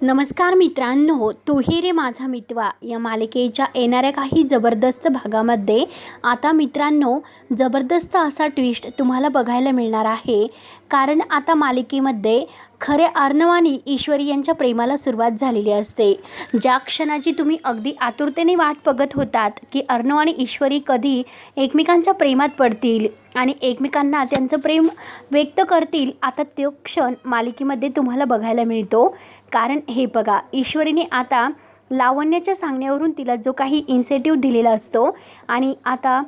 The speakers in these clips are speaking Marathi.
नमस्कार मित्रांनो तू रे माझा मितवा या मालिकेच्या येणाऱ्या काही जबरदस्त भागामध्ये. आता मित्रांनो जबरदस्त असा ट्विस्ट तुम्हाला बघायला मिळणार आहे. कारण आता मालिकेमध्ये खरे अर्णवानी ईश्वरी यांच्या प्रेमाला सुरुवात झालेली असते. ज्या क्षणाची तुम्ही अगदी आतुरतेने वाट बघत होतात की अर्णव आणि ईश्वरी कधी एकमेकांच्या प्रेमात पडतील. आणि एकमेकांना त्यांचं प्रेम व्यक्त करतील आता तो क्षण मालिकेमध्ये तुम्हाला बघायला मिळतो. कारण हे बघा ईश्वरीने आता लावण्याच्या सांगण्यावरून तिला जो काही इन्सेटिव्ह दिलेला असतो आणि आता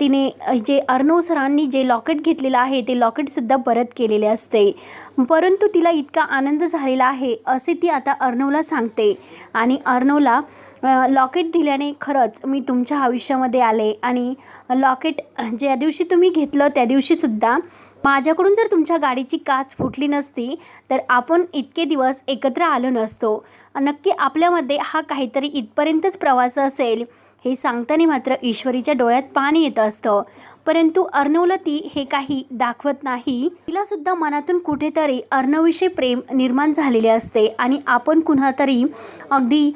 तिने जे अर्णव सरांनी जे लॉकेट घेतलेलं आहे ते लॉकेटसुद्धा परत केलेले असते. परंतु तिला इतका आनंद झालेला आहे असे ती आता अर्णवला सांगते. आणि अर्णवला लॉकेट दिल्याने खरंच मी तुमच्या आयुष्यामध्ये आले आणि लॉकेट ज्या दिवशी तुम्ही घेतलं त्या दिवशीसुद्धा माझ्याकडून जर तुमच्या गाडीची काच फुटली नसती तर आपण इतके दिवस एकत्र आलो नसतो. नक्की आपल्यामध्ये हा काहीतरी इथपर्यंतच प्रवास असेल हे सांगताना मात्र ईश्वरीच्या डोळ्यात पाणी येत असतं. परंतु अर्णवला ती हे काही दाखवत नाही. तिलासुद्धा मनातून कुठेतरी अर्णवविषयी प्रेम निर्माण झालेले असते आणि आपण कुणातरी अगदी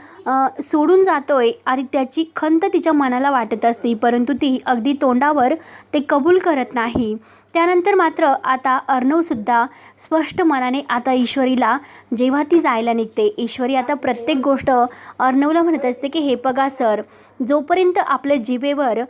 सोडून जातोय. आणि त्याची खंत तिच्या मनाला वाटत असते परंतु ती अगदी तोंडावर ते कबूल करत नाही. त्यानंतर मात्र आता अर्णवसुद्धा स्पष्ट मनाने आता ईश्वरीला जेव्हा ती जायला निघते ईश्वरी आता प्रत्येक गोष्ट अर्णवला म्हणत असते की हे बघा सर जोपर्यंत आपल्या जिभेवर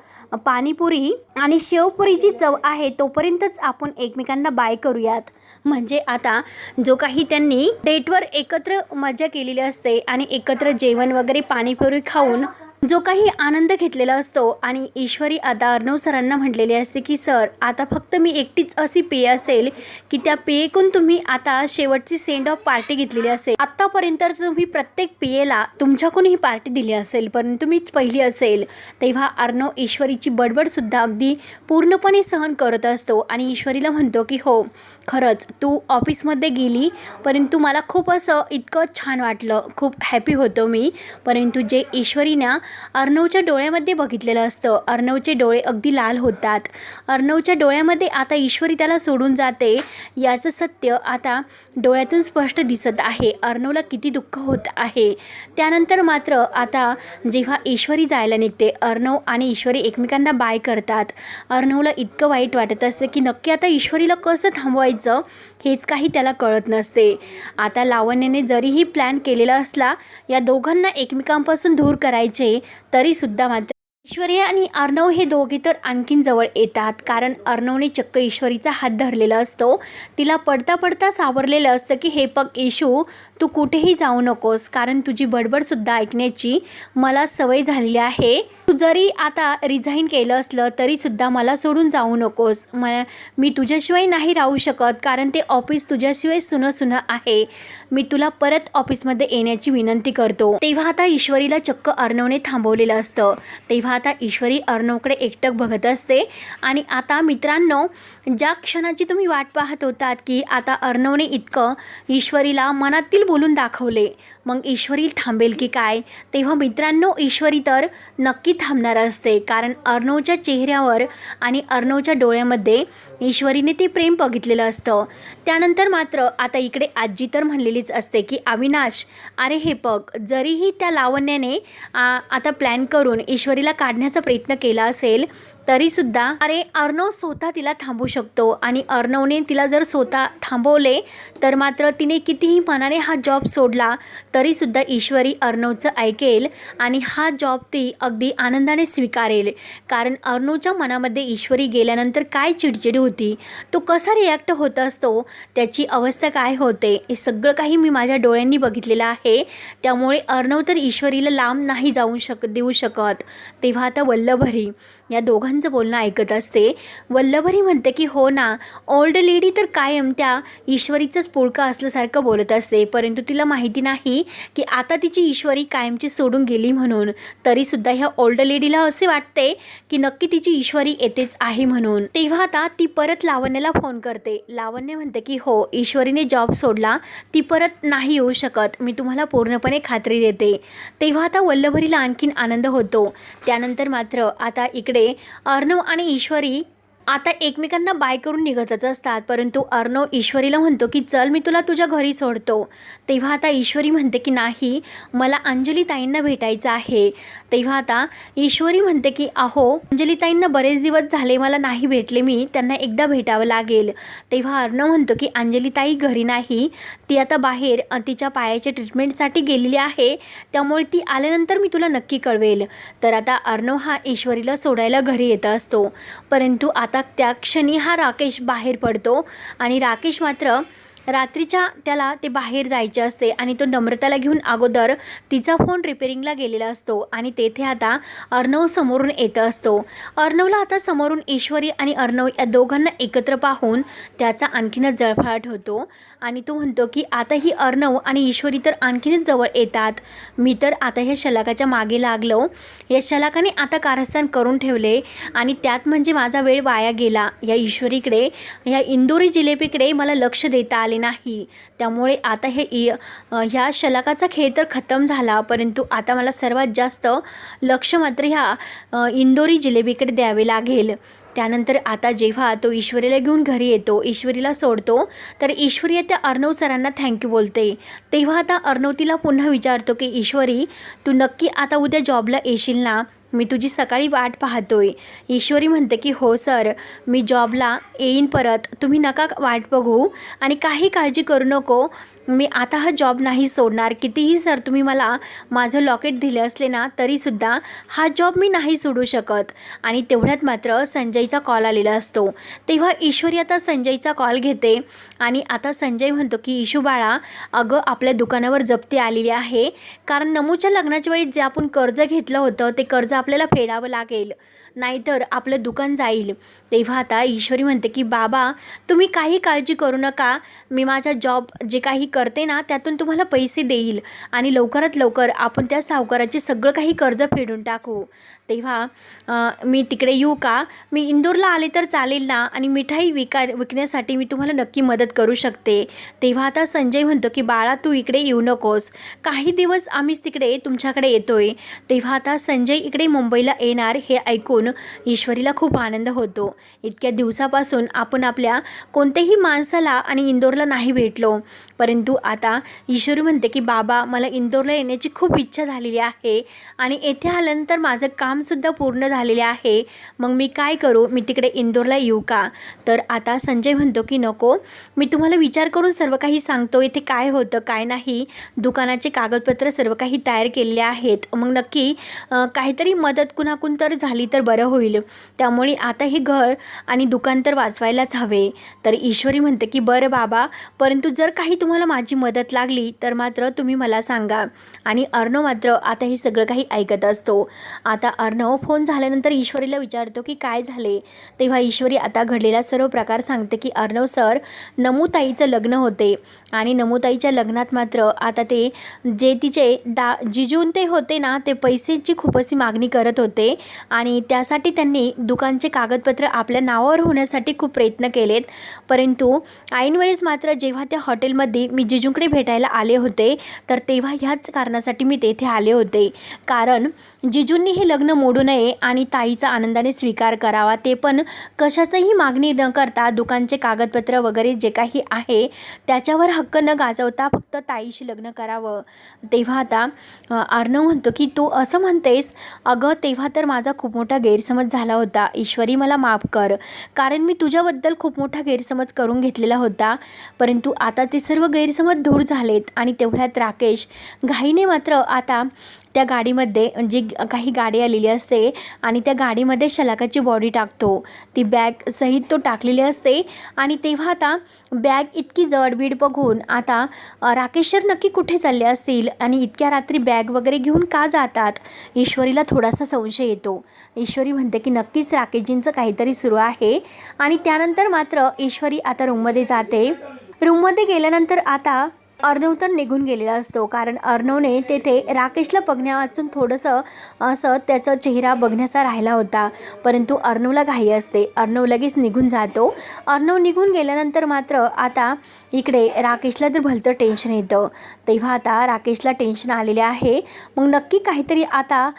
पाणीपुरी आणि शेवपुरीची चव आहे तोपर्यंतच आपण एकमेकांना बाय करूयात. म्हणजे आता जो काही त्यांनी डेटवर एकत्र मजा केलेली असते आणि एकत्र जेवण वगैरे पाणीपुरी खाऊन जो काही आनंद घेतलेला असतो आणि ईश्वरी आता अर्णव सरांना म्हटलेली असते की सर आता फक्त मी एकटीच अशी पेय असेल की त्या पेयेकून तुम्ही आता शेवटची सेंड ऑफ पार्टी घेतलेली असेल. आत्तापर्यंत तुम्ही प्रत्येक पेयेला तुमच्याकडून ही पार्टी दिली असेल परंतु मीच पहिली असेल. तेव्हा अर्णव ईश्वरीची बडबडसुद्धा अगदी पूर्णपणे सहन करत असतो आणि ईश्वरीला म्हणतो की हो खरंच तू ऑफिसमध्ये गेली परंतु मला खूप असं इतकं छान वाटलं. खूप हॅपी होतो मी. परंतु जे ईश्वरीना अर्णवच्या डोळ्यामध्ये बघितलेलं असतं. अर्णवचे डोळे अगदी लाल होतात. अर्णवच्या डोळ्यामध्ये आता ईश्वरी त्याला सोडून जाते याचं सत्य आता डोळ्यातून स्पष्ट दिसत आहे. अर्णवला किती दुःख होत आहे. त्यानंतर मात्र आता जेव्हा ईश्वरी जायला निघते अर्णव आणि ईश्वरी एकमेकांना बाय करतात. अर्णवला इतकं वाईट वाटत असतं की नक्की आता ईश्वरीला कसं थांबवायचं? हेच काही त्याला कळत नसते. आता लावण्याने जरीही प्लॅन केलेला असला या दोघांना एकमेकांपासून दूर करायचे तरीसुद्धा मात्र ईश्वरी आणि अर्णव हे दोघे तर आणखीन जवळ येतात. कारण अर्णवने चक्क ईश्वरीचा हात धरलेला असतो. तिला पडता पडता सावरलेलं असतं की हे पग येशू तू कुठेही जाऊ नकोस. कारण तुझी बडबडसुद्धा ऐकण्याची मला सवय झालेली आहे. तू जरी आता रिझाईन केलं असलं तरीसुद्धा मला सोडून जाऊ नकोस. म मी तुझ्याशिवाय नाही राहू शकत कारण ते ऑफिस तुझ्याशिवाय सुनं सुनं आहे. मी तुला परत ऑफिसमध्ये येण्याची विनंती करतो. तेव्हा आता ईश्वरीला चक्क अर्णवने थांबवलेलं असतं. तेव्हा आता ईश्वरी अर्णवकडे एकटक बघत असते. आणि आता मित्रांनो ज्या क्षणाची तुम्ही वाट पाहत होतात की आता अर्णवने इतकं ईश्वरीला मनातील बोलून दाखवले मग ईश्वरी थांबेल की काय? तेव्हा मित्रांनो ईश्वरी तर नक्की थांबणार असते. कारण अर्णवच्या चेहऱ्यावर आणि अर्णवच्या डोळ्यामध्ये ईश्वरीने ते प्रेम बघितलेलं असतं. त्यानंतर मात्र आता इकडे आजी तर म्हणलेलीच असते की अविनाश अरे हे बघ जरीही त्या लावण्याने आ, आता प्लॅन करून ईश्वरीला काढण्याचा प्रयत्न केला असेल तरीसुद्धा अरे अर्णव स्वतः तिला थांबू शकतो. आणि अर्णवने तिला जर स्वतः थांबवले तर मात्र तिने कितीही मनाने हा जॉब सोडला तरीसुद्धा ईश्वरी अर्णवचं ऐकेल आणि हा जॉब ती अगदी आनंदाने स्वीकारेल. कारण अर्णवच्या मनामध्ये ईश्वरी गेल्यानंतर काय चिडचिड होती? तो कसा रिॲक्ट होत असतो त्याची अवस्था काय होते हे सगळं काही मी माझ्या डोळ्यांनी बघितलेलं आहे. त्यामुळे अर्णव तर ईश्वरीला लांब नाही जाऊ शक देऊ शकत. तेव्हा आता वल्लभरी. या दोघांचं बोलणं ऐकत असते. वल्लभरी म्हणते की हो ना ओल्ड लेडी तर कायम त्या ईश्वरीचंच पुळकं असल्यासारखं बोलत असते. परंतु तिला माहिती नाही की आता तिची ईश्वरी कायमची सोडून गेली म्हणून. तरीसुद्धा ह्या ओल्ड लेडीला असे वाटते की नक्की तिची ईश्वरी येतेच आहे म्हणून. तेव्हा आता ती परत लावण्याला फोन करते. लावण्य म्हणते की हो ईश्वरीने जॉब सोडला. ती परत नाही येऊ शकत. मी तुम्हाला पूर्णपणे खात्री देते. तेव्हा आता वल्लभरीला आणखीन आनंद होतो. त्यानंतर मात्र आता इकडे अर्णव आणि ईश्वरी आता एकमेकांना बाय करून निघतच असतात परंतु अर्णव ईश्वरीला म्हणतो की चल मी तुला तुझ्या घरी सोडतो. तेव्हा आता ईश्वरी म्हणते की नाही मला अंजलीताईंना भेटायचं आहे. तेव्हा आता ईश्वरी म्हणते की अहो अंजलीताईंना बरेच दिवस झाले मला नाही भेटले मी त्यांना एकदा भेटावं लागेल. तेव्हा अर्णव म्हणतो की अंजलीताई घरी नाही ती आता बाहेर तिच्या पायाच्या ट्रीटमेंटसाठी गेलेली आहे त्यामुळे ती आल्यानंतर मी तुला नक्की कळवेल. तर आता अर्णव हा ईश्वरीला सोडायला घरी येत असतो. परंतु आता त्या क्षणी हा राकेश बाहेर पडतो आणि राकेश मात्र रात्रीच्या त्याला ते बाहेर जायचे असते आणि तो नम्रताला घेऊन अगोदर तिचा फोन रिपेरिंगला गेलेला असतो आणि तेथे आता अर्णव समोरून येत असतो. अर्णवला आता समोरून ईश्वरी आणि अर्णव या दोघांना एकत्र पाहून त्याचा आणखीनच जळफळाट होतो आणि तो म्हणतो की आता ही अर्णव आणि ईश्वरी तर आणखीनच जवळ येतात. मी तर आता ह्या शलाकाच्या मागे लागलो. या शलाकाने आता कारस्थान करून ठेवले आणि त्यात म्हणजे माझा वेळ वाया गेला. या ईश्वरीकडे या इंदोरी जिलेबीकडे मला लक्ष देता आले नाही. त्यामुळे आता हे इ ह्या शलाकाचा खेळ तर खतम झाला परंतु आता मला सर्वात जास्त लक्ष मात्र ह्या इंदोरी जिलेबीकडे द्यावे लागेल. त्यानंतर आता जेव्हा तो ईश्वरीला घेऊन घरी येतो ईश्वरीला सोडतो तर ईश्वरी त्या अर्णव सरांना थँक्यू बोलते. तेव्हा आता अर्णव तिला पुन्हा विचारतो की ईश्वरी तू नक्की आता उद्या जॉबला येशील ना? मी तुझी सकाळी वाट पाहतोय. ईश्वरी म्हणते की हो सर मी जॉबला येईन परत. तुम्ही नका वाट बघू आणि काही काळजी करू नको. मी आता हा जॉब नाही सोडणार. कितीही सर तुम्ही मला माझं लॉकेट दिले असले ना तरीसुद्धा हा जॉब मी नाही सोडू शकत. आणि तेवढ्यात मात्र संजयचा कॉल आलेला असतो. तेव्हा ईश्वरी आता संजयचा कॉल घेते. आणि आता संजय म्हणतो की इशू बाळा अगं आपल्या दुकानावर जप्ती आलेली आहे. कारण नमूच्या लग्नाच्या वेळी जे आपण कर्ज घेतलं होतं ते कर्ज आपल्याला फेडावं लागेल. नाहीतर आपलं दुकान जाईल. तेव्हा आता ईश्वरी म्हणते की बाबा तुम्ही काही काळजी करू नका. मी माझा जॉब जे काही करते ना त्यातून तुम्हाला पैसे देईल. आणि लवकरात लवकर आपण त्या सावकाराचे सगळं काही कर्ज फेडून टाकू. तेव्हा मी तिकडे येऊ का? मी इंदोरला आले तर चालेल ना? आणि मिठाई विका विकण्यासाठी मी तुम्हाला नक्की मदत करू शकते. तेव्हा आता संजय म्हणतो की बाळा तू इकडे येऊ नकोस. काही दिवस आम्हीच तिकडे तुमच्याकडे येतोय. तेव्हा आता संजय इकडे मुंबईला येणार हे ऐकून ईश्वरीला खूप आनंद होतो. इतक्या दिवसापासून आपण आपल्या कोणत्याही माणसाला आणि इंदोरला नाही भेटलो. परंतु आता ईश्वरी म्हणते की बाबा मला इंदोरला येण्याची खूप इच्छा झालेली आहे आणि येथे आल्यानंतर माझं कामसुद्धा पूर्ण झालेले आहे. मग मी काय करू? मी तिकडे इंदोरला येऊ का? तर आता संजय म्हणतो की नको. मी तुम्हाला विचार करून सर्व काही सांगतो. इथे काय होतं काय नाही. दुकानाचे कागदपत्र सर्व काही तयार केलेले आहेत. मग नक्की काहीतरी मदत कुणाकून तर झाली तर बरं होईल. त्यामुळे आता हे घर आणि दुकान तर वाचवायलाच हवे. तर ईश्वरी म्हणते की बरं बाबा. परंतु जर काही तुम्हाला माझी मदत लागली तर मात्र तुम्ही मला सांगा. आणि अर्णव मात्र आता हे सगळं काही ऐकत असतो. आता अर्णव फोन झाल्यानंतर ईश्वरीला विचारतो की काय झाले? तेव्हा ईश्वरी आता घडलेला सर्व प्रकार सांगते की अर्णव सर नमूताईचं लग्न होते. आणि नमूताईच्या लग्नात मात्र आता ते जे तिचे दा जिजून ते होते ना ते पैसेची खूप अशी मागणी करत होते. आणि त्यासाठी त्यांनी दुकानचे कागदपत्र आपल्या नावावर होण्यासाठी खूप प्रयत्न केलेत. परंतु ऐनवेळेस मात्र जेव्हा त्या हॉटेलमध्ये मी जिजूंकडे भेटायला आले होते तर तेव्हा ह्याच कारणासाठी मी तेथे आले होते. कारण जिजूंनी हे लग्न मोडू नये आणि ताईचा आनंदाने स्वीकार करावा ते पण कशाचंही मागणी न करता दुकानचे कागदपत्र वगैरे जे काही आहे त्याच्यावर हक्क न गाजवता फक्त ताईशी लग्न करावं. तेव्हा आता अ, अर्णव म्हणतो की तू असं म्हणतेस? अगं तेव्हा तर माझा खूप मोठा गैरसमज झाला होता. ईश्वरी मला माफ कर. कारण मी तुझ्याबद्दल खूप मोठा गैरसमज करून घेतलेला होता. परंतु आता ते सर्व गैरसमज दूर झालेत आणि तेवढ्यात राकेश घाईने मात्र आता त्या गाडीमध्ये जी काही गाडी आलेली असते आणि त्या गाडीमध्ये शलाकाची बॉडी टाकतो. ती बॅग सहित तो टाकलेली असते आणि तेव्हा आता बॅग इतकी जडबीड बघून आता राकेशर नक्की कुठे चालले असतील आणि इतक्या रात्री बॅग वगैरे घेऊन का जातात? ईश्वरीला थोडासा संशय येतो. ईश्वरी म्हणते की नक्कीच राकेशजींचं काहीतरी सुरू आहे. आणि त्यानंतर मात्र ईश्वरी आता रूममध्ये जाते. रूममध्ये गेल्यानंतर आता अर्णव तर निघून गेलेला असतो. कारण अर्णवने तेथे राकेशला बघण्या वाचून थोडंसं असं त्याचा चेहरा बघण्याचा राहिला होता. परंतु अर्णवला घाई असते. अर्णव लगेच निघून जातो. अर्णव निघून गेल्यानंतर मात्र आता इकडे राकेशला तर भलतं टेन्शन येतं. तेव्हा आता राकेशला टेन्शन आलेले आहे. मग नक्की काहीतरी आता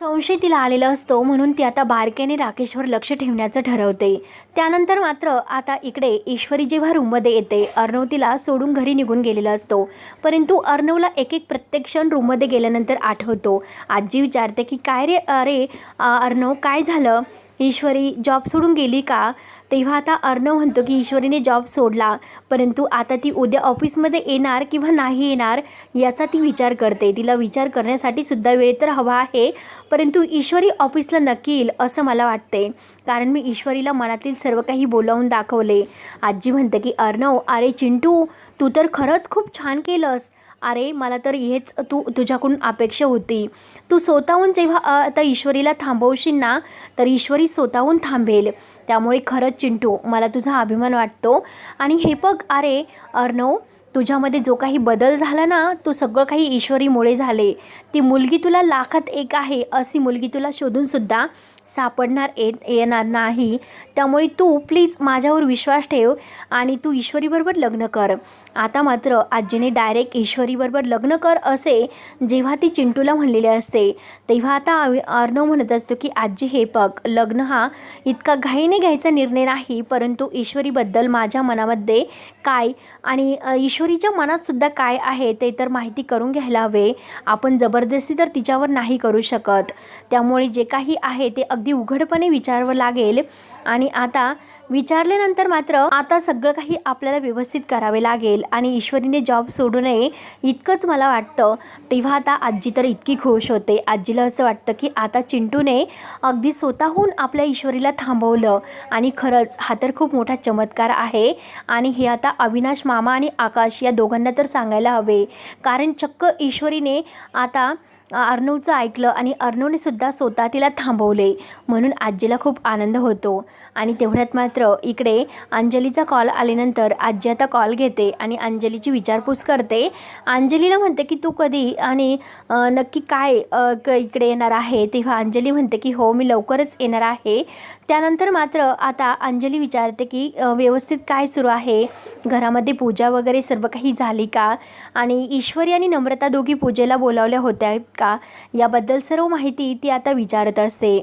संशय तिला आलेला असतो म्हणून ती आता बारकेने राकेशवर लक्ष ठेवण्याचं ठरवते. त्यानंतर मात्र आता इकडे ईश्वरी जेव्हा रूममध्ये येते अर्णव तिला सोडून घरी निघून गेलेला असतो. परंतु अर्णवला एक एक प्रत्येक क्षण रूममध्ये गेल्यानंतर आठवतो. आजी विचारते की काय रे? अरे अर्णव काय झालं? ईश्वरी जॉब सोडून गेली का? तेव्हा आता अर्णव म्हणतो की ईश्वरीने जॉब सोडला. परंतु आता ती उद्या ऑफिसमध्ये येणार किंवा नाही येणार याचा ती विचार करते. तिला विचार करण्यासाठी सुद्धा वेळ तर हवा आहे परंतु ईश्वरी ऑफिसला नक्की येईल असं मला वाटते. कारण मी ईश्वरीला मनातील सर्व काही बोलावून दाखवले. आजी म्हणते की अर्णव अरे चिंटू तू तर खरंच खूप छान केलंस. अरे मला तर हेच तू तुझ्याकडून अपेक्षा होती. तू स्वतःहून जेव्हा आता ईश्वरीला थांबवशील ना तर ईश्वरी स्वतःहून थांबेल. त्यामुळे खरंच चिंटू मला तुझा अभिमान वाटतो. आणि हे बघ अरे अर्णव तुझ्यामध्ये जो काही बदल झाला ना तो सगळं काही ईश्वरीमुळे झाले. ती मुलगी तुला लाखात एक आहे अशी मुलगी तुला शोधूनसुद्धा सापडणार येत येणार नाही. त्यामुळे तू प्लीज माझ्यावर विश्वास ठेव आणि तू ईश्वरीबरोबर लग्न कर. आता मात्र आजीने डायरेक्ट ईश्वरीबरोबर लग्न कर असे जेव्हा ती चिंटूला म्हणलेले असते तेव्हा आता अर्णव म्हणत असतो की आजी हे बघ लग्न हा इतका घाईने घ्यायचा निर्णय नाही परंतु ईश्वरीबद्दल माझ्या मनामध्ये काय आणि ईश्वरीच्या मनातसुद्धा काय आहे ते तर माहिती करून घ्यायला हवे. आपण जबरदस्ती तर तिच्यावर नाही करू शकत. त्यामुळे जे काही आहे ते अगदी उघडपणे विचारावं लागेल. आणि आता विचारल्यानंतर मात्र आता सगळं काही आपल्याला व्यवस्थित करावे लागेल. आणि ईश्वरीने जॉब सोडू नये इतकंच मला वाटतं. तेव्हा आता आजी तर इतकी खुश होते. आजीला असं वाटतं की आता चिंटूने अगदी स्वतःहून आपल्या ईश्वरीला थांबवलं. आणि खरंच हा तर खूप मोठा चमत्कार आहे. आणि हे आता अविनाश मामा आणि आकाश या दोघांना तर सांगायला हवे. कारण चक्क ईश्वरीने आता अर्णवचं ऐकलं आणि अर्णवने सुद्धा स्वतः तिला थांबवले. म्हणून आजीला खूप आनंद होतो. आणि तेवढ्यात मात्र इकडे अंजलीचा कॉल आल्यानंतर आजी आता कॉल घेते आणि अंजलीची विचारपूस करते. अंजलीला म्हणते की तू कधी आणि नक्की काय क इकडे येणार आहे? तेव्हा अंजली म्हणते की हो मी लवकरच येणार आहे. त्यानंतर मात्र आता अंजली विचारते की व्यवस्थित काय सुरू आहे? घरामध्ये पूजा वगैरे सर्व काही झाली का? आणि ईश्वरी आणि नम्रता दोघी पूजेला बोलावल्या होत्या. का? याबद्दल सर्व माहिती ती आता विचारत असते.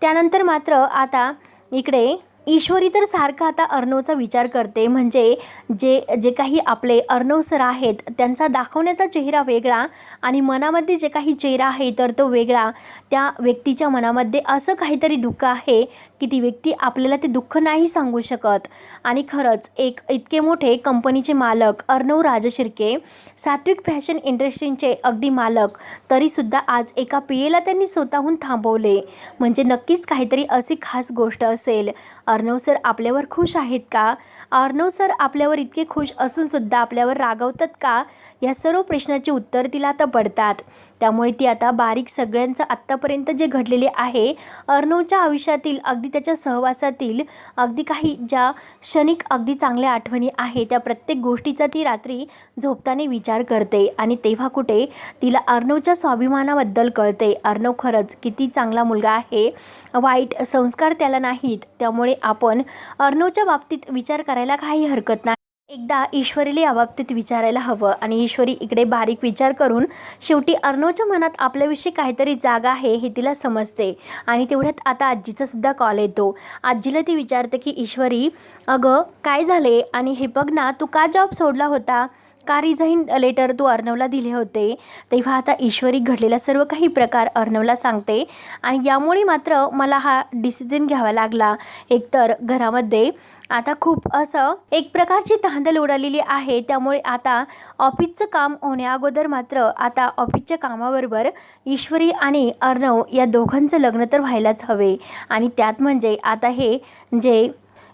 त्यानंतर मात्र आता इकडे ईश्वरी तर सारखं आता अर्णवचा विचार करते. म्हणजे जे जे काही आपले अर्णव सर आहेत त्यांचा दाखवण्याचा चेहरा वेगळा आणि मनामध्ये जे काही चेहरा आहे तर तो वेगळा. त्या व्यक्तीच्या मनामध्ये असं काहीतरी दुःख आहे की ती व्यक्ती आपल्याला ते दुःख नाही सांगू शकत. आणि खरंच एक इतके मोठे कंपनीचे मालक अर्णव राजशिर्के सात्विक फॅशन इंडस्ट्रीचे अगदी मालक तरीसुद्धा आज एका पियेला त्यांनी स्वतःहून थांबवले. म्हणजे नक्कीच काहीतरी अशी खास गोष्ट असेल. अर्णव सर आपल्यावर खुश आहेत का? अर्णव सर आपल्यावर इतके खुश असूनसुद्धा आपल्यावर रागवतात का? या सर्व प्रश्नाची उत्तर तिला आता पडतात. त्यामुळे ती आता बारीक सगळ्यांचं आत्तापर्यंत जे घडलेले आहे अर्णवच्या आयुष्यातील अगदी त्याच्या सहवासातील अगदी काही ज्या क्षणिक अगदी चांगल्या आठवणी आहे त्या प्रत्येक गोष्टीचा ती रात्री झोपताना विचार करते आणि तेव्हा कुठे तिला अर्णवच्या स्वाभिमानाबद्दल कळते. अर्णव खरंच किती चांगला मुलगा आहे. वाईट संस्कार त्याला नाहीत. त्यामुळे आपण अर्णवच्या बाबतीत विचार करायला काही हरकत नाही. एकदा ईश्वरीला याबाबतीत विचारायला हवं आणि ईश्वरी इकडे बारीक विचार करून शेवटी अर्णवच्या मनात आपल्याविषयी काहीतरी जागा आहे हे तिला समजते. आणि तेवढ्यात आता आजीचा सुद्धा कॉल येतो. आजीला ती विचारते की ईश्वरी अगं काय झाले? आणि हे बघ ना तू का जॉब सोडला होता? का रिझाईन लेटर तू अर्णवला दिले होते. तेव्हा आता ईश्वरी घडलेला सर्व काही प्रकार अर्णवला सांगते. आणि यामुळे मात्र मला हा डिसिजन घ्यावा लागला. एकतर घरामध्ये आता खूप असं एक प्रकारची धांदल उडालेली आहे. त्यामुळे आता ऑफिसचं काम होण्याअगोदर मात्र आता ऑफिसच्या कामाबरोबर ईश्वरी आणि अर्णव या दोघांचं लग्न तर व्हायलाच हवे. आणि त्यात म्हणजे आता हे जे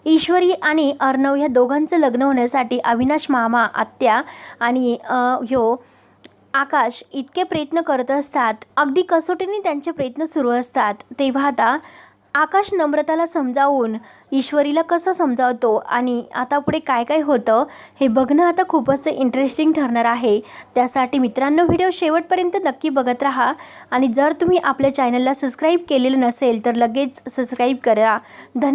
ईश्वरी आणि अर्णव ह्या दोघांचं लग्न होण्यासाठी अविनाश मामा आत्या आणि ह्यो आकाश इतके प्रयत्न करत असतात. अगदी कसोटीने त्यांचे प्रयत्न सुरू असतात. तेव्हा आता आकाश नम्रताला समजावून ईश्वरीला कसं समजावतो आणि आता पुढे काय काय होतं हे बघणं आता खूपच इंटरेस्टिंग ठरणार आहे. त्यासाठी मित्रांनो व्हिडिओ शेवटपर्यंत नक्की बघत राहा आणि जर तुम्ही आपल्या चॅनलला सबस्क्राईब केलेलं नसेल तर लगेच सबस्क्राईब करा. धन्यवाद